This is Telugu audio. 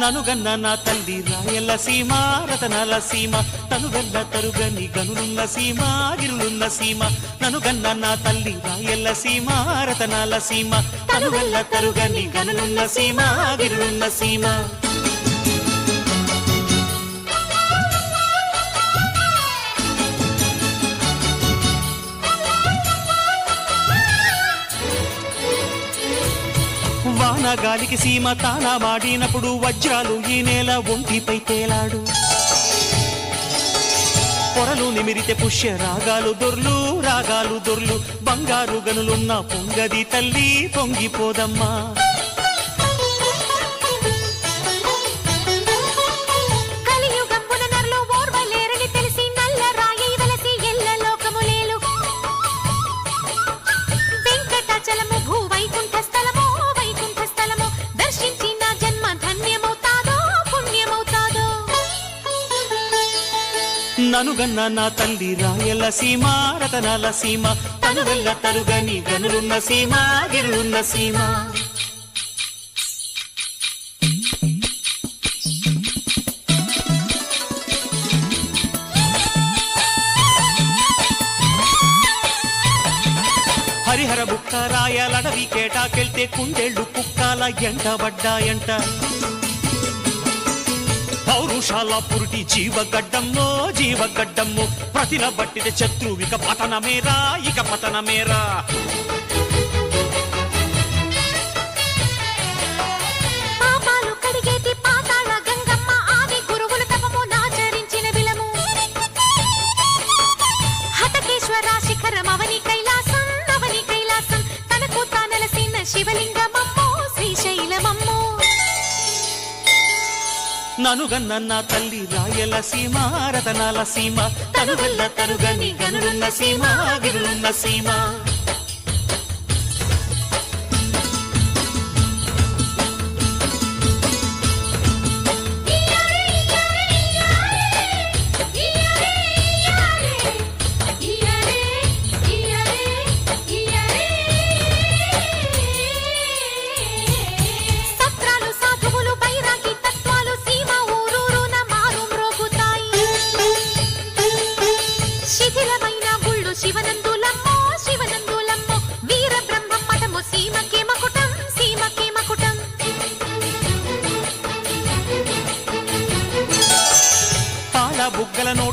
ననుగన్న నా తల్లి రాయల సీమ రతనాల సీమ తనుగల్ల తరుగని గనులున్న సీమ గిరులున్న సీమ ననుగన్న నా తల్లి రాయల సీమ రతనాల సీమ తనుగల్ల తరుగని గనులున్న సీమ గిరులున్న సీమ. వాన గాలికి సీమ తానా మాడినప్పుడు వజ్రాలు ఈ నేల ఒంటిపై తేలాడు. పొరలు నిమిరితే పుష్య రాగాలు దొర్లు రాగాలు దొర్లు. బంగారు గనులున్న పొంగది తల్లి పొంగిపోదమ్మా. ననుగన్న నా తల్లి రాయల సీమ రతనాల సీమ తనుగల్ల తరుగని గనులున్న సీమ గిరులున్న సీమ. హరిహర బుక్క రాయలడవి కేటాకెళ్తే కుండెళ్ళు కుక్కాల ఎంటబడ్డాయంట పౌరుషాల పురుటి జీవగడ్డంలో జీవగడ్డము. ప్రతిన బట్టిన శత్రువిక పతనమేరా ఇక పతనమేరా. శివలింగం ననుగన్న నా తల్లి రాయల సీమ రతనాల సీమ తనుగల్ల తనుగని గనులున్న సీమ గిరులున్న సీమ. బుగ్గల నోట